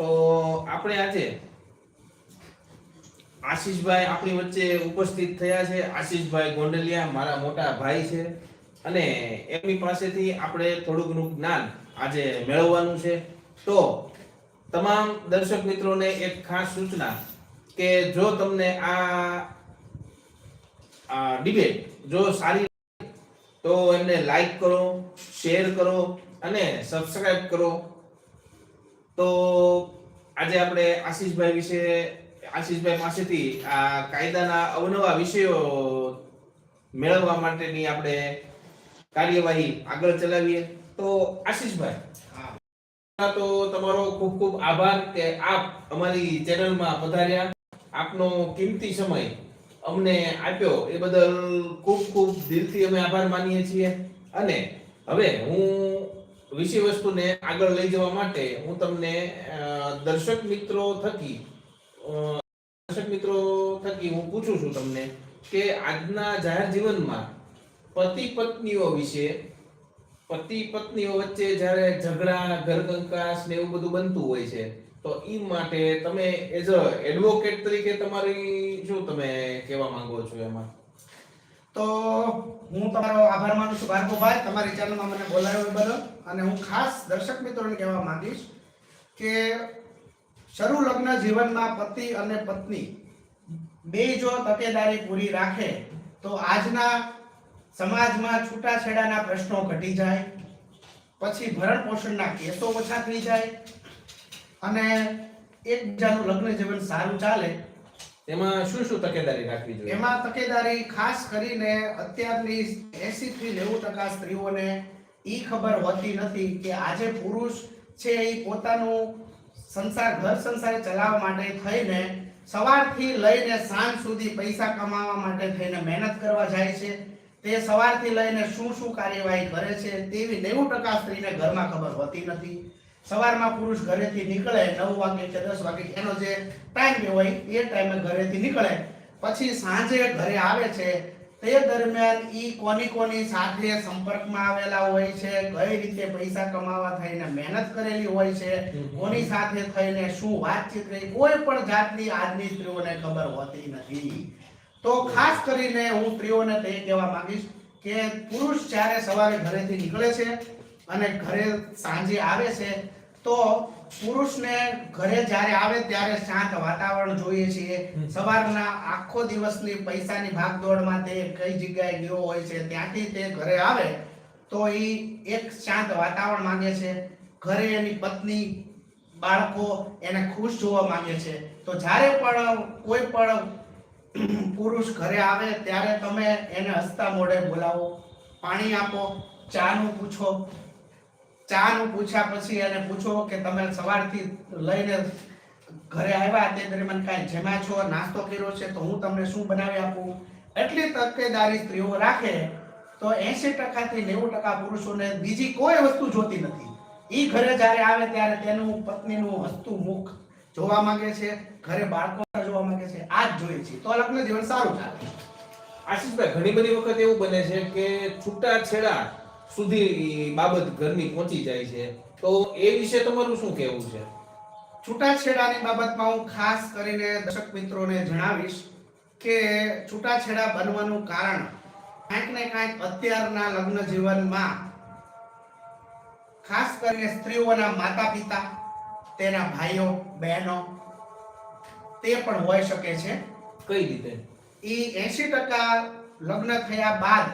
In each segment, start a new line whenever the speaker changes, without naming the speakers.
તો આપણે આજે આશીષભાઈ આપણી વચ્ચે ઉપસ્થિત થયા છે. આશીષભાઈ ગોંડલિયા મારા મોટા ભાઈ છે. અને એમની પાસેથી આપણે થોડું ઘણું જ્ઞાન આજે મેળવવાનું છે. તો તમામ દર્શક મિત્રોને એક ખાસ સૂચના કે જો તમને આ ડિબેટ જો સારી તો એમને લાઈક કરો, શેર કરો અને સબસ્ક્રાઇબ કરો. તો આજે આપણે આશીષભાઈ વિશે, આશીષભાઈ પાસેથી આ કાયદાના અવનવા વિષયો મેળવવા માટેની આપણે કાર્યવાહી આગળ ચલાવીએ. તો આશીષભાઈ તો તમારો ખૂબ ખૂબ આભાર કે આપ અમારી ચેનલમાં પધાર્યા. આપનો કિંમતી સમય અમને આપ્યો એ બદલ ખૂબ ખૂબ દિલથી અમે આભાર માનીએ છીએ. અને હવે હું વિષય વસ્તુને આગળ લઈ જવા માટે હું તમને દર્શક મિત્રો થકી દર્શક મિત્રો થકી હું પૂછું છું તમને કે આજના જાહેર જીવનમાં પતિ પત્નીઓ વિશે, પતિ પત્નીઓ વચ્ચે જ્યારે ઝઘડા, ઘરકંકાસ ને એવું બધું બનતું હોય છે, તો એ માટે તમે એઝ અ એડવોકેટ તરીકે તમારી શું તમે કહેવા માંગો છો એમાં?
તો હું તમારો આભાર માનું છું ભાર્ગવભાઈ, તમારી ચેનલમાં મને બોલાવ્યો બદલ. અને હું ખાસ દર્શક મિત્રોને કહેવા માંગીશ કે શરૂ લગ્ન જીવનમાં પતિ અને પત્ની બે જો તકેદારી પૂરી રાખે, તો આજના સમાજમાં છૂટાછેડાના પ્રશ્નો ઘટી જાય, પછી ભરણ પોષણના કેસો ઓછા થઈ જાય, અને એકબીજાનું લગ્ન જીવન સારું ચાલે.
તેમાં શું શું તકેદારી રાખવી જોઈએ?
એમાં તકેદારી ખાસ કરીને અત્યારની 80 થી 90% સ્ત્રીઓને ઈ ખબર હોતી નથી કે આજે પુરુષ છે એ પોતાનું સંસાર, ઘર સંસાર ચલાવવા માટે થઈને સવારથી લઈને સાંજ સુધી પૈસા કમાવા માટે થઈને મહેનત કરવા જાય છે. તે સવારથી લઈને શું શું કાર્યવાહી કરે છે તેવી 90% સ્ત્રીને ઘરમાં ખબર હોતી નથી. સવારમાં પુરુષ ઘરેથી નીકળે, નવ વાગે કે દસ વાગે, એનો જે ટાઈમ હોય, એ ટાઈમે ઘરેથી નીકળે. પછી સાંજે ઘરે આવે છે, તે દરમિયાન ઈ કોની કોની સાથે સંપર્કમાં આવેલા હોય છે, કઈ રીતે પૈસા કમાવા થઈને મહેનત કરેલી હોય છે, કોની સાથે થઈને શું વાતચીત રહી, કોઈ પણ જાતની આજની સ્ત્રીઓને ખબર હોતી નથી. તો ખાસ કરીને હું સ્ત્રીઓને તે કહેવા માંગીશ કે પુરુષ જ્યારે સવારે ઘરેથી નીકળે છે અને ઘરે સાંજે આવે છે તો પુરુષને ઘરે જ્યારે આવે ત્યારે શાંત વાતાવરણ જોઈએ છીએ. સવારના આખો દિવસની પૈસાની ભાગદોડમાં તે કઈ જગ્યાએ ગયો હોય છે ત્યાંથી તે ઘરે આવે તો એ એક શાંત વાતાવરણ માંગે છે. ઘરે એની પત્ની બાળકો એને ખુશ જોવા માંગે છે. તો જ્યારે પણ કોઈ પણ પુરુષ ઘરે આવે ત્યારે તમે એને હસતા મોઢે બોલાવો પાણી આપો ચાનું પૂછો ચાનું પૂછ્યા પછી એને પૂછો કે તમે સવારથી લઈને ઘરે આવ્યા તે દરમિયાન કાંઈ જમ્યા છો, નાસ્તો કર્યો છે, તો હું તમને શું બનાવી આપું? એટલી તકેદારી સ્ત્રીઓ રાખે તો એસી ટકાથી નેવું ટકા પુરુષોને બીજી કોઈ વસ્તુ જોતી નથી. એ ઘરે જ્યારે આવે ત્યારે તેનું પત્નીનું હસતું મુખ જોવા માંગે છે, ઘરે બાળકો જોવા માંગે છે, આ જ જોઈએ છે. તો લગ્ન જીવન સારું ચાલે.
આશીષભાઈ, ઘણી બધી વખત એવું બને છે કે છૂટાછેડા સુધી બાબત ઘરની પહોંચી જાય છે. તો એ વિશે તમારું શું કહેવું છે?
છૂટાછેડાની બાબતમાં હું ખાસ કરીને દર્શક મિત્રોને જણાવીશ કે છૂટાછેડા બનવાનું કારણ કાંઈક ને કાંઈક અત્યારના લગ્ન જીવનમાં ખાસ કરીને સ્ત્રીઓના માતા પિતા તેના ભાઈઓ બહેનો તે પણ હોઈ શકે છે.
કઈ રીતે?
એ એસી ટકા લગ્ન થયા બાદ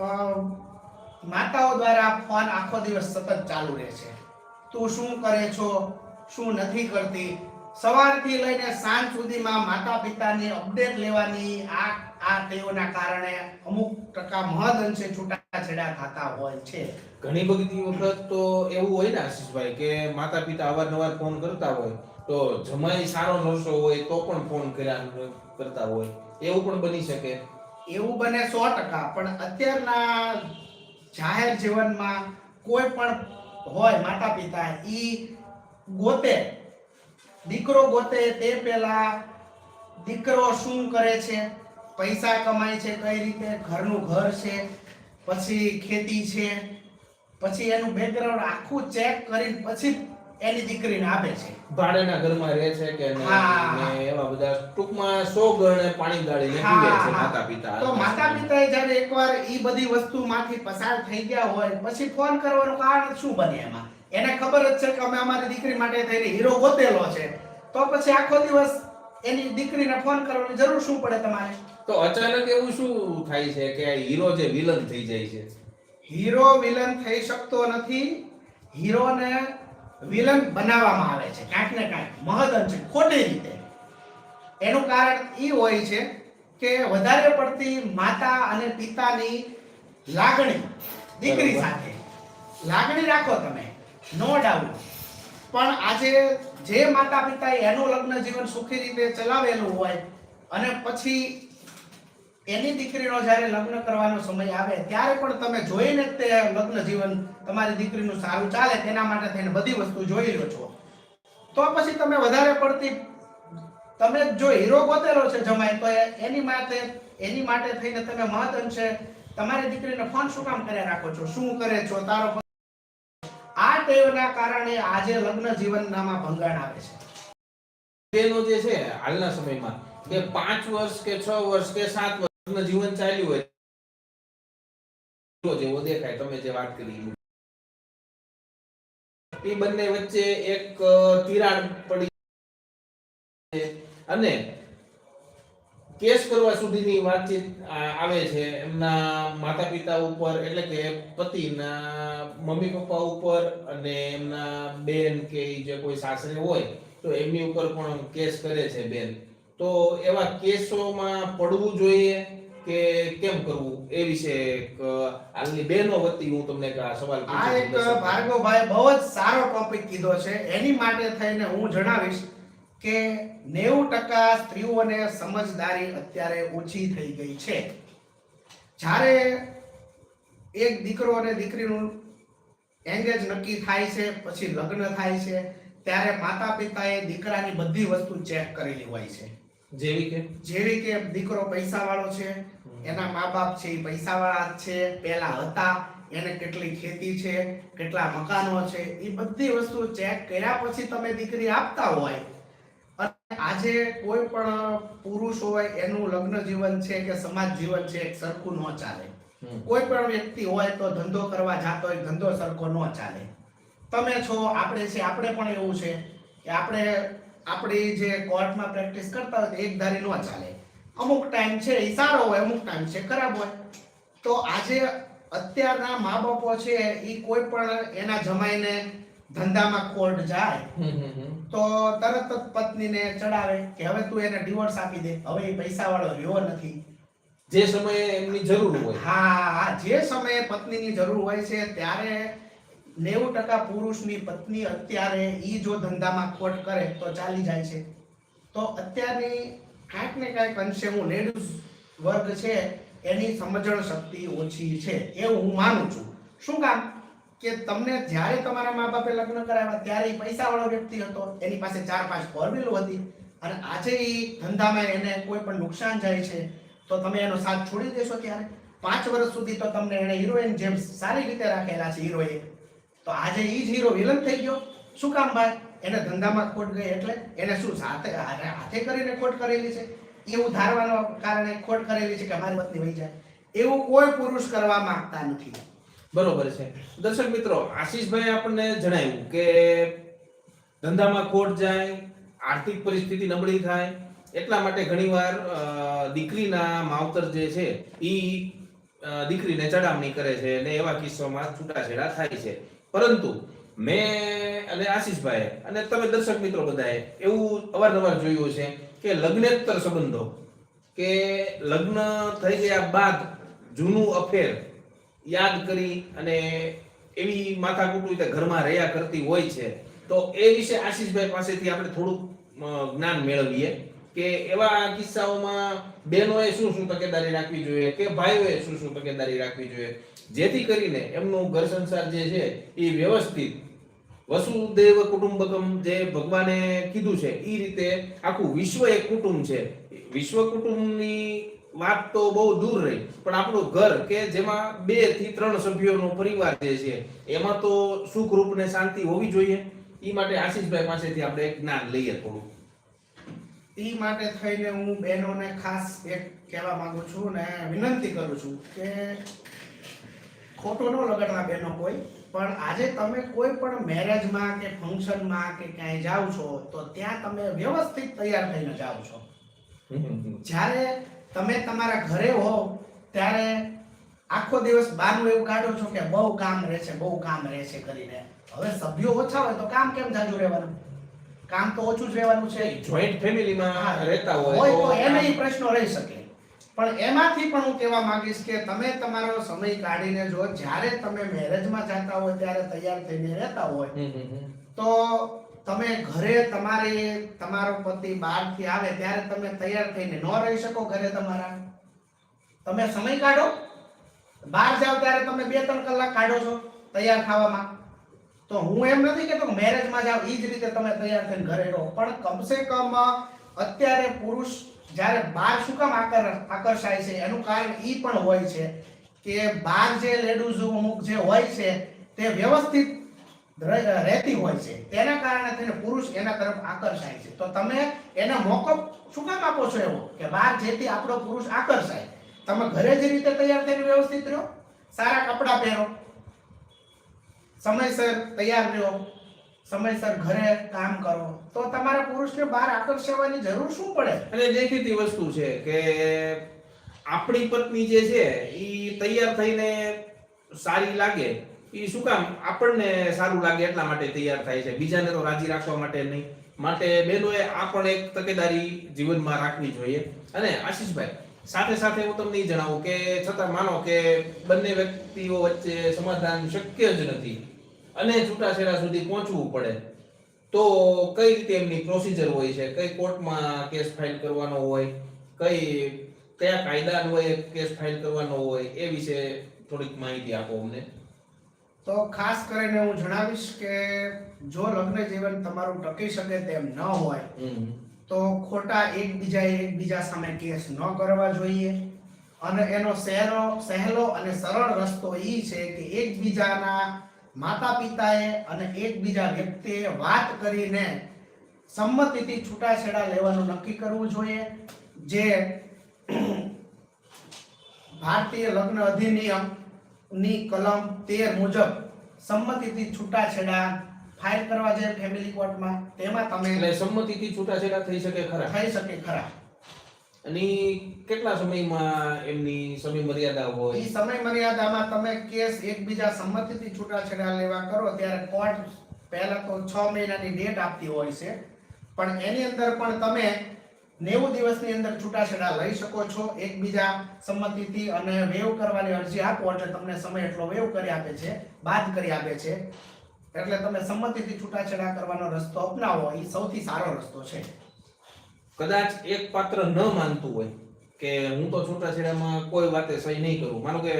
માતાઓ દ્વારા ફોન આખો દિવસ સતત ચાલુ રહે છે. તું શું કરે છો? શું નથી કરતી? સવારથી લઈને સાંજ સુધીમાં માતા પિતાની અપડેટ લેવાની આ આ ટેવના કારણે અમુક ટકા મહદઅંશે છૂટાછેડા થતા હોય છે.
ઘણી બધી વખત તો એવું હોય ને આશીષભાઈ કે માતા પિતા અવારનવાર ફોન કરતા હોય, તો જમાઈ સારો નરસો હોય તો પણ ફોન કર્યા કરતા હોય. એવું પણ બની શકે.
એવું બને સો ટકા, પણ અત્યારના જાહેર જીવનમાં કોઈ પણ હોય માતા પિતા, ઈ ગોતે. દીકરો ગોતે તે પહેલા દીકરો શું કરે છે? પૈસા કમાય છે, કઈ રીતે? ઘરનું ઘર છે, પછી ખેતી છે, પછી એનું બેકગ્રાઉન્ડ આખું ચેક કરી પછી એની દીકરીને આપે છે.
ભાડેના ઘરમાં રહે છે કે ને એવા બધા ટૂંકમાં સો ગણે પાણી ગાળીને પીવે છે માતા પિતા
તો માતા પિતાએ જ્યારે એકવાર ઈ બધી વસ્તુમાંથી પસાર થઈ ગયા હોય પછી ફોન કરવાનું કારણ શું બને એમાં? એને ખબર જ છે કે અમે અમારી દીકરી માટે થઈને હીરો ગોતેલો છે. તો પછી આખો દિવસ એની દીકરીને ફોન કરવાની જરૂર શું પડે તમારે?
તો અચાનક એવું શું થાય છે કે હીરો જે વિલન થઈ જાય છે?
હીરો વિલન થઈ શકતો નથી. હીરોને વિલન બનાવવામાં આવે છે. કાંઈક ને કાંઈક મહદઅંશે ખોટી રીતે. એનું કારણ એ હોય છે કે વધારે પડતી માતા અને પિતાની લાગણી દીકરી સાથે. લાગણી રાખો તમે. નો ડાઉટ પણ આજે જે માતા પિતાએ એનું લગ્ન જીવન સુખી રીતે ચલાવેલું હોય અને પછી એની દીકરીનો જ્યારે લગ્ન કરવાનો સમય આવે, ત્યારે પણ તમે જોઈને તે લગ્ન જીવન તમારી દીકરીનું સારું ચાલે, તેના માટે થઈને બધી વસ્તુ જોઈ લો છો. તો પછી તમે વધારે પડતી તમે જો હીરો ગોતેલો છે જમાય તો એની માટે એની માટે થઈને તમે મહદઅંશે તમારી દીકરીને ફોન શું કામ કરે રાખો છો? શું કરે છો? તારો આ ટેવના કારણે આજે લગ્ન જીવનનામાં ભંગાણ આવે છે.
તેનો જે છે, હાલના સમયમાં કે પાંચ વર્ષ કે છ વર્ષ કે સાત વર્ષ લગ્ન જીવન ચાલ્યું હોય જેવો દેખાય, તમે જે વાત કરી એ બંને વચ્ચે એક તિરાડ પડી અને કેસ કરવા સુધીની વાતચીત આવે છે. એમના માતા પિતા ઉપર, એટલે કે પતિના મમ્મી, પપ્પા ઉપર અને એમના બેન કે જે કોઈ સાસરે હોય, તો એમની ઉપર પણ કેસ કરે છે બેન. તો એવા કેસોમાં પડવું જોઈએ કે કેમ કરવું? એ વિશે હાલની બહેનો વતી હું તમને આ સવાલ
આ એક. ભાર્ગવભાઈ બહુ જ સારો ટોપિક કીધો છે. એની માટે થઈને હું જણાવીશ કે નેવું ટકા સ્ત્રીઓને સમજદારી અત્યારે ઓછી થઈ ગઈ છે. જ્યારે એક દીકરો અને દીકરીનું એંગેજ નક્કી થાય છે પછી લગ્ન થાય છે ત્યારે માતા પિતાએ દીકરાની બધી વસ્તુ ચેક કરેલી હોય છે.
જેવી કે?
જેવી કે દીકરો પૈસા વાળો છે એના મા બાપ છે એ પૈસા વાળા છે પેલા હતા એને કેટલી ખેતી છે કેટલા મકાનો છે એ બધી વસ્તુ ચેક કર્યા પછી તમે દીકરી આપતા હોય. અને આજે કોઈ પણ પુરુષ હોય એનું લગ્ન જીવન છે કે સમાજ જીવન છે એક સરખું ન ચાલે. કોઈ પણ વ્યક્તિ હોય તો ધંધો કરવા જાતો હોય ધંધો સરખો ન ચાલે. તમે છો આપણે છે આપણે પણ એવું છે કે આપણે આપણી જે કોર્ટમાં પ્રેક્ટિસ કરતા હોય એક ધારી ન ચાલે. અમુક ટાઈમ છે એ સારો હોય અમુક ટાઈમ છે ખરાબ હોય. તો આજે અત્યારના મા બાપો છે એ કોઈ પણ એના જમાઈને ધંધામાં કોર્ટ જાય. તો તરત જ પત્નીને ચડાવે કે હવે તું એને ડિવોર્સ આપી દે. હવે એ પૈસા વાળો રહ્યો નથી.
જે સમયે એમની જરૂર હોય.
હા હા જે સમયે પત્નીની જરૂર હોય છે ત્યારે નેવું ટકા પુરુષની પત્ની અત્યારે ઈ જો ધંધામાં ખોટ કરે તો ચાલી જાય છે. તો અત્યારની કાંઈક ને કાંઈક અંશે હું લેડીઝ વર્ગ છે, એની સમજણ શક્તિ ઓછી છે, એવું હું માનું છું. શું કામ? કે તમને જ્યારે તમારા મા બાપે લગ્ન કરાવ્યા ત્યારે એ પૈસાવાળો વ્યક્તિ હતો, એની પાસે ચાર પાંચ ફોર હતી અને આજે એ ધંધામાં એને કોઈ પણ નુકસાન જાય છે, તો તમે એનો સાથ છોડી દેશો ત્યારે પાંચ વર્ષ સુધી તો તમને એને હિરોઈન જેમ સારી રીતે રાખેલા છે હીરોએ તો આજે ઈ જ હીરો વિલન થઈ ગયો. શું કામ ભાઈ? એને ધંધામાં ખોટ ગઈ એટલે એને શું સાથે હાથે કરીને ખોટ કરેલી છે? એવું ધારવાનો કારણે ખોટ કરેલી છે કે મારી પત્ની વહી જાય? એવું કોઈ પુરુષ કરવા માંગતા નથી.
બરોબર છે. દર્શક મિત્રો આશીષભાઈ આપણને જણાવ્યું કે ધંધામાં ખોટ જાય, આર્થિક પરિસ્થિતિ નબળી થાય, એટલા માટે ઘણીવાર દીકરીના માવતર જે છે એ દીકરીને ચડામણી કરે છે અને એવા કિસ્સામાં છૂટાછેડા થાય છે. પરંતુ મેં અને આશીષભાઈ અને તમે દર્શક મિત્રો બધાએ એવું અવારનવાર જોયું છે કે લગ્નેતર સંબંધો કે લગ્ન થઈ ગયા બાદ જૂનું અફેર યાદ કરી અને એવી માથાકૂટ રીતે ઘરમાં રહ્યા કરતી હોય છે, તો એ વિશે આશીષભાઈ પાસેથી આપણે થોડુંક જ્ઞાન મેળવીએ કે એવા કિસ્સાઓમાં બહેનોએ શું શું તકેદારી રાખવી જોઈએ કે ભાઈઓએ શું શું તકેદારી રાખવી જોઈએ. જેથી કરીને એમનું ઘર સંસાર જે છે એ વ્યવસ્થિત. વસુદેવ કુટુંબકમ જે ભગવાને કીધું છે એ રીતે આખું વિશ્વ એક કુટુંબ છે. વિશ્વ કુટુંબની વાત તો બહુ દૂર રહી, પણ આપણું ઘર કે જેમાં બેથી ત્રણ સભ્યોનો પરિવાર જે છે, એમાં તો સુખ રૂપ ને શાંતિ હોવી જોઈએ. એ માટે આશીષભાઈ પાસેથી આપણે જ્ઞાન લઈએ થોડું.
એ માટે થઈને હું બહેનોને ખાસ એક કહેવા માંગુ છું ને વિનંતી કરું છું કે ખોટું ન લગાડવા બહેનો કોઈ. પણ આજે તમે કોઈ પણ મેરેજમાં કે ફંક્શનમાં કે ક્યાંય જાઓ છો તો ત્યાં તમે વ્યવસ્થિત તૈયાર થઈને જાઓ છો. જ્યારે તમે તમારા ઘરે હો ત્યારે આખો દિવસ બહારનું એવું કાઢો છો કે બહુ કામ રહેશે બહુ કામ રહેશે કરીને. હવે સભ્યો ઓછા હોય તો કામ કેમ જાજુ રહેવાનું? કામ તો ઓછું જ રહેવાનું છે.
જોઈન્ટ ફેમિલીમાં રહેતા
હોય તો એને પ્રશ્નો રહી શકે. પણ એમાંથી પણ હું કહેવા માંગીશ કે તમે તમારો સમય કાઢીને જો જ્યારે તમે મેરેજમાં જતા હોય ત્યારે તૈયાર થઈને રહેતા હોય. તો તમે ઘરે તમારી તમારો પતિ બહારથી આવે ત્યારે તમે તૈયાર થઈને ન રહી શકો ઘરે તમારા. તમે સમય કાઢો. બહાર જાઓ ત્યારે તમે બે ત્રણ કલાક કાઢો છો તૈયાર થવામાં. તો હું એમ નથી કહેતો મેરેજમાં જાઓ એ જ રીતે તમે તૈયાર થઈને ઘરે રહો. પણ કમસે કમ અત્યારે પુરુષ જ્યારે બાર શું કામ આકર, આકર્ષાય છે? એનું કારણ ઈ પણ હોય છે કે બાર જે લેડીઝ અમુક જે હોય છે, તે વ્યવસ્થિત રહેતી હોય છે. તેના કારણે તેને પુરુષ એના તરફ આકર્ષાય છે. તો તમે એને મોકો શું કામ આપો છો એવો? કે બહાર જેથી આપણો પુરુષ આકર્ષાય. તમે ઘરે જે રીતે તૈયાર થઈને વ્યવસ્થિત રહો સારા કપડાં પહેરો? સમયસર તૈયાર રહો સમયસર ઘરે કામ કરો. તો તમારા પુરુષને બહાર આકર્ષવાની જરૂર શું પડે?
અને દેખીતી વસ્તુ છે કે આપણી પત્ની જે છે એ તૈયાર થઈને સારી લાગે. એ શું કામ? આપણને સારું લાગે એટલા માટે તૈયાર થાય છે. બીજાને તો રાજી રાખવા માટે નહીં. માટે બહેનોએ આ પણ એક તકેદારી જીવનમાં રાખવી જોઈએ. અને આશીષભાઈ, સાથે સાથે હું તમને જણાવું કે છતાં માનો કે બંને વ્યક્તિઓ વચ્ચે સમાધાન શક્ય જ નથી. અને છૂટાછેડા સુધી પહોંચવું પડે. તો કઈ રીતે એમની પ્રોસિજર હોય છે? કઈ કોર્ટમાં કેસ ફાઇલ કરવાનો હોય? કઈ કયા કાયદા અન્વયે કેસ ફાઇલ કરવાનો હોય? એ વિશે થોડીક માહિતી આપો અમને.
તો ખાસ કરીને હું જણાવીશ કે જો લગ્ન જીવન તમારું ટકી શકે તેમ ન હોય તો ખોટા એકબીજાએ એકબીજા સામે કેસ ન કરવા જોઈએ. અને એનો સહેલો સહેલો અને સરળ રસ્તો એ છે કે એકબીજાના માતા પિતાએ અને એકબીજા વ્યક્તિએ વાત કરીને સંમતિથી છૂટાછેડા લેવાનું નક્કી કરવું જોઈએ. જે ભારતીય લગ્ન અધિનિયમની કલમ તેર મુજબ સંમતિથી છૂટાછેડા ફાઇલ કરવા જોઈએ ફેમિલી કોર્ટમાં તેમાં તમે
સંમતિથી છૂટાછેડા થઈ શકે ખરા?
થઈ શકે ખરા.
અને કેટલા સમયમાં એમની સમય મર્યાદા
એ સમય મર્યાદામાં તમે કેસ એકબીજા સંમતિથી છૂટાછેડા લેવા કરો, ત્યારે કોર્ટ પહેલા તો છ મહિનાની ડેટ આપતી હોય છે. પણ એની અંદર પણ તમે નેવું દિવસની અંદર છૂટાછેડા લઈ શકો છો એકબીજા સંમતિથી અને વેવ કરવાની અરજી આપો એટલે તમને સમય એટલો વેવ કરી આપે છે, બાદ કરી આપે છે. એટલે તમે સંમતિથી છૂટાછેડા કરવાનો રસ્તો અપનાવો એ સૌથી સારો રસ્તો છે.
કદાચ એક પાત્ર ન માનતું હોય કે હું તો છૂટાછેડામાં કોઈ વાતે સહી નહીં કરું. માનો કે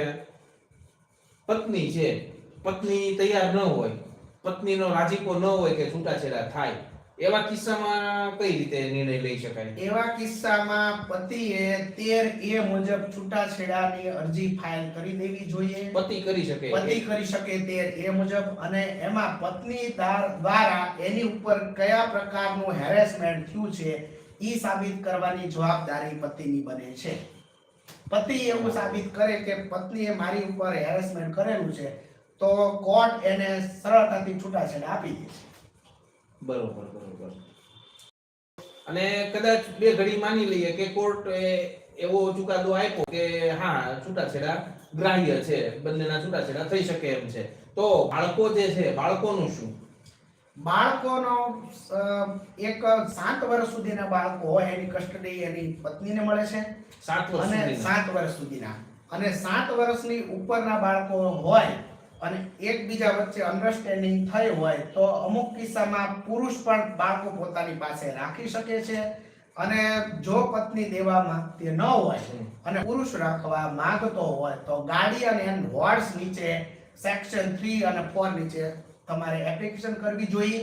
પત્ની છે પત્ની તૈયાર ન હોય પત્નીનો રાજીપો ન હોય કે છૂટાછેડા થાય એવા કિસ્સામાં કઈ રીતે નિર્ણય લઈ શકાય?
એવા કિસ્સામાં પતિએ તેર એ મુજબ છૂટાછેડાની અરજી ફાઇલ કરી દેવી જોઈએ.
પતિ કરી શકે.
પતિ કરી શકે તેર એ મુજબ અને એમાં પત્ની દ્વારા એની ઉપર કયા પ્રકારનું હેરેસમેન્ટ થયું છે ઈ સાબિત કરવાની જવાબદારી પતિની બને છે. પતિ એવું સાબિત કરે કે પત્નીએ મારી ઉપર હેરેસમેન્ટ કરેલું છે, તો કોર્ટ એને સરળતાથી છૂટાછેડા આપી દે છે.
બરોબર બરોબર. અને કદાચ બે ઘડી માની લઈએ કે કોર્ટ એવો ચુકાદો આપ્યો કે હા, છૂટાછેડા ગ્રાહ્ય છે, બંનેના છૂટાછેડા થઈ શકે એમ છે. તો બાળકો જે છે, બાળકોનું શું?
બાળકોનો એક સાત વર્ષ સુધીના બાળકો હોય એની કસ્ટડી એની પત્નીને મળે છે.
સાત વર્ષ
અને સાત વર્ષ સુધીના. અને સાત વર્ષની ઉપરના બાળકો હોય અને એકબીજા વચ્ચે અન્ડરસ્ટેન્ડિંગ થઈ હોય તો અમુક કિસ્સામાં પુરુષ પણ બાળકો પોતાની પાસે રાખી શકે છે. અને જો પત્ની દેવા માંગતી ન હોય. અને પુરુષ રાખવા માંગતો હોય તો ગાર્ડિયન એન્ડ વોર્ડ્સ નીચે સેક્શન થ્રી અને ફોર નીચે તમારે એપ્લિકેશન કરવી જોઈએ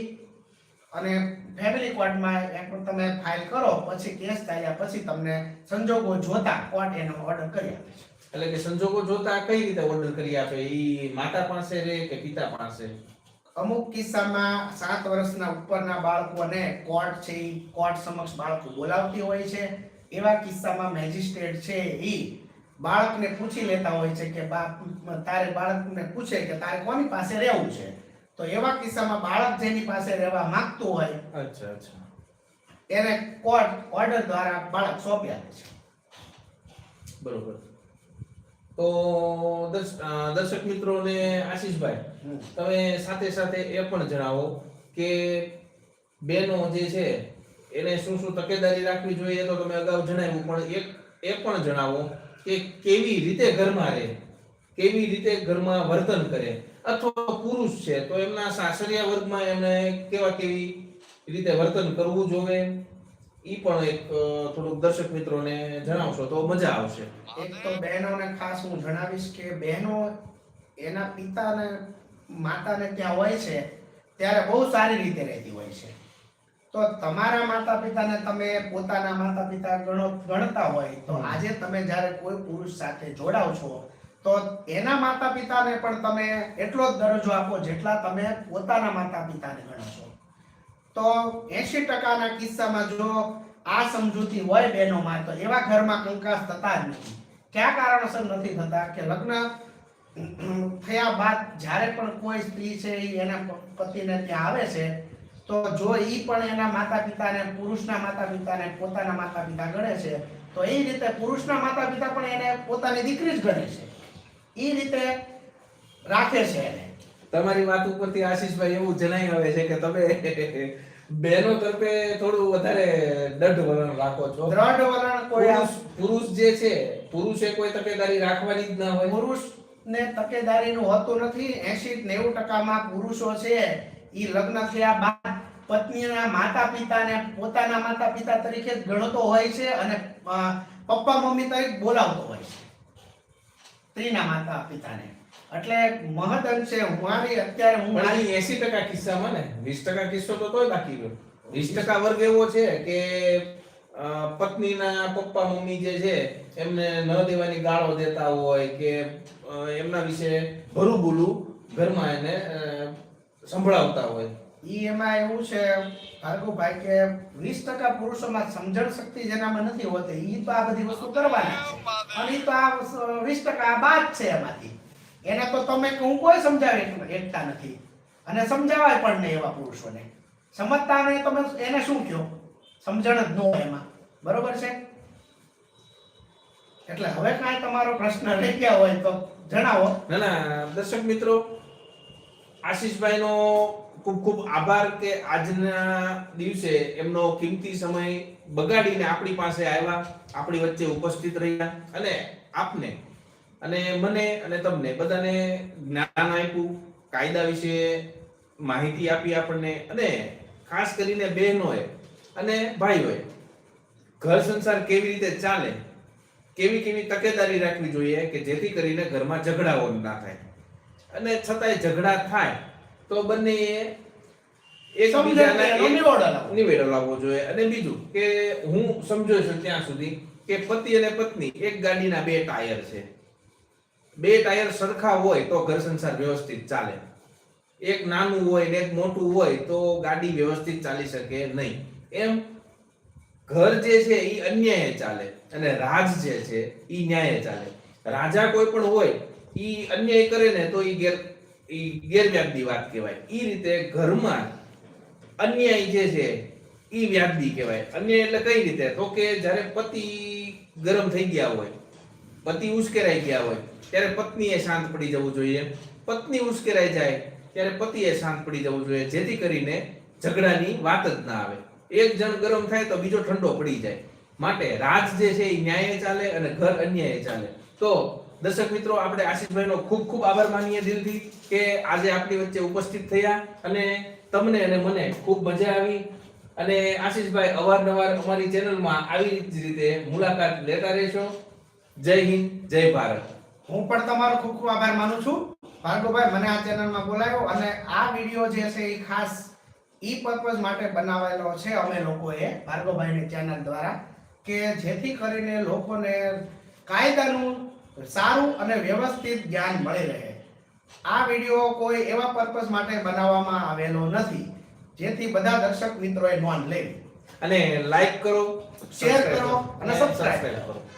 અને ફેમિલી કોર્ટમાં એક તમે ફાઇલ કરો પછી કેસ ચાલ્યા પછી તમને સંજોગો જોતા કોર્ટ એનો ઓર્ડર કરી આપે છે.
એટલે કે સંજોગો જોતા કઈ રીતે ઓર્ડર કરી આપે? એ માતા પાસે રે કે પિતા પાસે?
અમુક કિસ્સામાં સાત વર્ષના ઉપરના બાળકોને કોર્ટ છે એ કોર્ટ સમક્ષ બાળકો બોલાવતી હોય છે. એવા કિસ્સામાં મેજિસ્ટ્રેટ છે એ બાળકને પૂછી લેતા હોય છે કે બાપ તારે બાળકને પૂછે કે તારે કોની પાસે રહેવું છે? તો એવા કિસ્સામાં બાળક જેની પાસે રહેવા માંગતું હોય
અચ્છા અચ્છા.
એને કોર્ટ ઓર્ડર દ્વારા બાળક સોંપી આપે છે.
બરોબર. તો દર્શક મિત્રોને આશીષભાઈ તમે સાથે સાથે એ પણ જણાવો કે બેનો જે છે એને શું શું તકેદારી રાખવી જોઈએ તો તમે અગાઉ જણાવ્યું પણ એક એ પણ જણાવો કે કેવી રીતે ઘરમાં રહે કેવી રીતે ઘરમાં વર્તન કરે. અથવા પુરુષ છે તો એમના સાસરિયા વર્ગમાં એમને કેવા કેવી રીતે વર્તન કરવું જોવે ઈ પણ એક થોડુંક દર્શક મિત્રોને જણાવશો તો મજા આવશે.
એક તો બહેનોને ખાસ હું જણાવીશ કે બહેનો એના પિતાને માતાને ત્યાં હોય છે ત્યારે બહુ સારી રીતે રહેતી હોય છે. તો તમારા માતા પિતાને તમે પોતાના માતા પિતા ગણો ગણતા હોય તો આજે તમે જ્યારે કોઈ પુરુષ સાથે જોડાવ છો તો એના માતા પિતાને પણ તમે એટલો જ દરજ્જો આપો જેટલા તમે પોતાના માતા પિતાને ગણો તો એસી ટકાના કિસ્સામાં જો આ સમજૂતી હોય બહેનોમાં, તો એવા ઘરમાં કંકાસ થતા જ નથી. કયા કારણોસર નથી થતા કે લગ્ન થયા બાદ જ્યારે પણ કોઈ સ્ત્રી છે એ એના પતિને ત્યાં આવે છે, તો જો એ પણ એના માતા પિતાને પુરુષના માતા પિતાને પોતાના માતા પિતા ગણે છે, તો એ રીતે પુરુષના માતા પિતા પણ એને પોતાની દીકરી જ ગણે છે. એ રીતે રાખે છે
તમારી વાત ઉપરથી આશીષભાઈ એવું જણાઈ આવે છે કે તમે બહેનો તરફે થોડું વધારે દઢ વલણ રાખો છો.
દ્રઢ વલણ કોઈ
પુરુષ પુરુષ જે છે પુરુષે કોઈ તકેદારી રાખવાની જ ના હોય.
પુરુષને તકેદારીનું હોતું નથી. એસી નેવું ટકામાં પુરુષો છે. એ લગ્ન થયા બાદ પત્નીના માતા પિતાને પોતાના માતા પિતા તરીકે જ ગણતો હોય છે અને પપ્પા મમ્મી તરીકે બોલાવતો હોય છે. સ્ત્રીના માતા પિતાને. એટલે મહદઅંશે મારી અત્યારે હું મારી
એસી ટકા કિસ્સામાં ને વીસ ટકા કિસ્સો તો તોય બાકી રહ્યો. વીસ ટકા વર્ગ એવો છે કે પત્નીના પપ્પા મમ્મી જે છે એમને ન દેવાની ગાળો દેતા હોય કે એમના વિશે ભરું બોલું ઘરમાં એને સંભળાવતા હોય.
ઈ એમાં એવું છે, ભાર્ગવભાઈ, કે વીસ ટકા પુરુષોમાં સમજણ શક્તિ જેનામાં નથી હોતી, ઈ તો આ બધી વસ્તુ કરવાની અને તો આ વીસ ટકા બાદ છે એમાંથી. એને તો તમે હું કોઈ સમજાવી એકતા નથી. અને સમજાવાય પણ નહીં એવા પુરુષોને. સમજતા નહીં તમે એને શું કહો સમજણ જ ન હોય એમાં. બરોબર છે? એટલે હવે કાંઈ તમારો પ્રશ્ન રહી ગયા હોય તો જણાવો.
ના, દર્શક મિત્રો, આશીષભાઈનો ખૂબ ખૂબ આભાર કે આજના દિવસે એમનો કિંમતી સમય બગાડીને આપણી પાસે આવ્યા, આપણી વચ્ચે ઉપસ્થિત રહ્યા અને આપને અને મને અને તમને બધાને જ્ઞાન આપ્યું, કાયદા વિશે માહિતી આપી આપણને અને ખાસ કરીને બહેનોએ અને ભાઈઓએ. ઘર સંસાર કેવી રીતે ચાલે, કેવી કેવી તકેદારી રાખવી જોઈએ કે જેથી કરીને ઘરમાં ઝઘડાઓ ના થાય. અને છતાંય ઝઘડા થાય. તો બંને
નિવેડો
લાવવો જોઈએ. અને બીજું કે હું સમજો છું ત્યાં સુધી કે પતિ અને પત્ની એક ગાડીના બે ટાયર છે. બે ટાયર સરખા હોય તો ઘર સંસાર વ્યવસ્થિત ચાલે. એક નાનું હોય ને એક મોટું હોય તો ગાડી વ્યવસ્થિત ચાલી શકે નહીં. એમ ઘર જે છે એ અન્યાય ચાલે અને રાજ જે છે એ ન્યાય ચાલે. રાજા કોઈ પણ હોય એ અન્યાય કરે ને તો એ ગેર ગેરવ્યાજબી વાત કહેવાય. એ રીતે ઘરમાં અન્યાય જે છે, ઈ વ્યાજબી કહેવાય. અન્યાય એટલે કઈ રીતે? તો કે જ્યારે પતિ ગરમ થઈ ગયા હોય, પતિ ઉશ્કેરાઈ ગયા હોય, ત્યારે પત્નીએ શાંત પડી જવું જોઈએ. પત્ની ઉશ્કેરાઈ જાય, ત્યારે પતિએ શાંત પડી જવું જોઈએ. જેથી કરીને ઝઘડાની વાત જ ના આવે. એક જણ ગરમ થાય તો બીજો ઠંડો પડી જાય. માટે રાજ જે છે એ ન્યાયે ચાલે અને ઘર અન્યાયે ચાલે. તો દર્શક મિત્રો, આપણે આશીષભાઈનો ખૂબ ખૂબ આભાર માનીએ દિલથી કે આજે આપણી વચ્ચે ઉપસ્થિત થયા અને તમને અને મને ખૂબ મજા આવી. અને આશીષભાઈ અવારનવાર અમારી ચેનલમાં આવી જ રીતે મુલાકાત લેતા રહેશો. જય હિન્દ, જય ભારત.
હું પણ તમારો ખૂબ ખૂબ આભાર માનું છું. ભાર્ગવભાઈ, મને આ ચેનલમાં બોલાવ્યો અને આ વીડિયો જે છે એ ખાસ ઈ પર્પઝ માટે બનાવેલો છે અમે લોકોએ ભાર્ગવભાઈની ચેનલ દ્વારા કે જેથી કરીને લોકોને કાયદાનું સારું અને વ્યવસ્થિત જ્ઞાન મળી રહે. આ વીડિયો કોઈ એવા પર્પસ માટે બનાવવામાં આવેલો નથી જેથી બધા દર્શક મિત્રોએ નોંધ લેવી.
અને લાઈક કરો શેર
કરો અને
subscribe કરો.